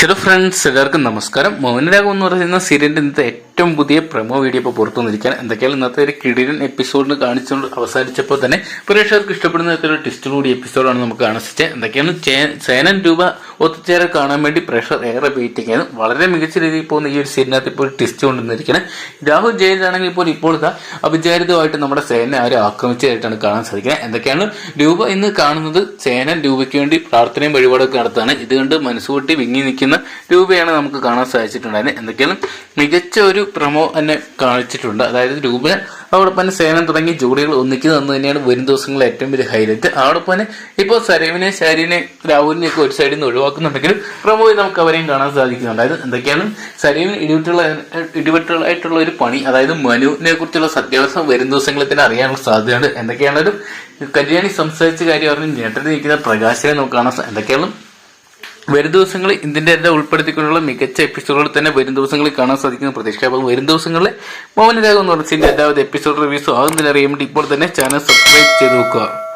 Hello friends എല്ലാവർക്കും നമസ്കാരം. മോഹനരാഗം എന്ന് പറയുന്ന സീരിയലിന്റെ ഇന്നത്തെ ഏറ്റവും പുതിയ പ്രമോ വീഡിയോ ഇപ്പോൾ പുറത്തു വന്നിരിക്കാൻ എന്തൊക്കെയാണ് ഇന്നത്തെ ഒരു കിടിരൻ എപ്പിസോഡിന് കാണിച്ചുകൊണ്ട് അവസാനിച്ചപ്പോൾ തന്നെ പ്രേക്ഷകർക്ക് ഇഷ്ടപ്പെടുന്ന തരത്തിലുള്ള ട്വിസ്റ്റ് കൂടി എപ്പിസോഡാണ് നമുക്ക് കാണിച്ചത്. എന്തൊക്കെയാണ്? സേനൻ രൂപ ഒത്തുചേരെ കാണാൻ വേണ്ടി പ്രേക്ഷകർ ഏറെ വെയിറ്റിംഗ് ആയിരുന്നു വളരെ മികച്ച രീതിയിൽ പോകുന്ന ഈ ഒരു സീരിനകത്ത് ഇപ്പോൾ ഒരു ടിസ്റ്റ് കൊണ്ടുവന്നിരിക്കുന്നത് രാഹുൽ ജയിലാണെങ്കിൽ ഇപ്പോൾ ഇതാ അവിചാരിതമായിട്ട് നമ്മുടെ സേനയെ അവരെ ആക്രമിച്ചതായിട്ടാണ് കാണാൻ സാധിക്കുന്നത്. എന്തൊക്കെയാണ്? രൂപ ഇന്ന് കാണുന്നത് സേനൻ രൂപയ്ക്ക് വേണ്ടി പ്രാർത്ഥനയും വഴിപാടൊക്കെ നടത്താണ് ഇതുകൊണ്ട് കണ്ട് മനസ്സുകൂട്ടി വിങ്ങി നിൽക്കുന്ന രൂപയാണ് നമുക്ക് കാണാൻ സാധിച്ചിട്ടുണ്ടായിരുന്നത്. എന്തൊക്കെയാണ്? മികച്ച ഒരു പ്രമോ തന്നെ കാണിച്ചിട്ടുണ്ട്. അതായത് രൂപ അതോടൊപ്പം തന്നെ സേനം തുടങ്ങി ജോഡികൾ ഒന്നിക്കുന്നത് എന്ന് തന്നെയാണ് വരും ദിവസങ്ങളിൽ ഏറ്റവും വലിയ ഹൈലൈറ്റ് അതോടൊപ്പം തന്നെ ഇപ്പോൾ സരവിനെ ശാരിനെ രാഹുലിനെ ഒക്കെ ഒരു സൈഡിൽ നിന്ന് ഒഴിവാക്കുന്നുണ്ടെങ്കിലും പ്രമോയിൽ നമുക്ക് അവരെയും കാണാൻ സാധിക്കുന്നുണ്ട്. അതായത് എന്തൊക്കെയാണ്? സരവിന് ഇടിവിട്ടുള്ള ഇടിവിട്ടുള്ളതായിട്ടുള്ള ഒരു പണി അതായത് മനുവിനെ കുറിച്ചുള്ള സത്യാവസ്ഥ വരും ദിവസങ്ങളിൽ തന്നെ അറിയാനുള്ള സാധ്യതയുണ്ട്. എന്തൊക്കെയാണെങ്കിലും കല്യാണി സംസാരിച്ച കാര്യം അറിഞ്ഞ് ഞെട്ടൽ നിൽക്കുന്ന പ്രകാശനെ നമുക്ക് കാണാൻ എന്തൊക്കെയാണ് വരും ദിവസങ്ങളിൽ ഇതിന്റെ എല്ലാം ഉൾപ്പെടുത്തിക്കൊണ്ടുള്ള മികച്ച എപ്പിസോഡുകൾ തന്നെ വരും ദിവസങ്ങളിൽ കാണാൻ സാധിക്കുന്ന. പ്രതീക്ഷ അപ്പോൾ വരും ദിവസങ്ങളിൽ മോഹനരാഗം എന്ന് പറഞ്ഞ എല്ലാവരും എപ്പിസോഡ് റിവ്യൂസും ആകുന്നതിനറിയാൻ വേണ്ടി ഇപ്പോൾ തന്നെ ചാനൽ സബ്സ്ക്രൈബ് ചെയ്ത് വെക്കുക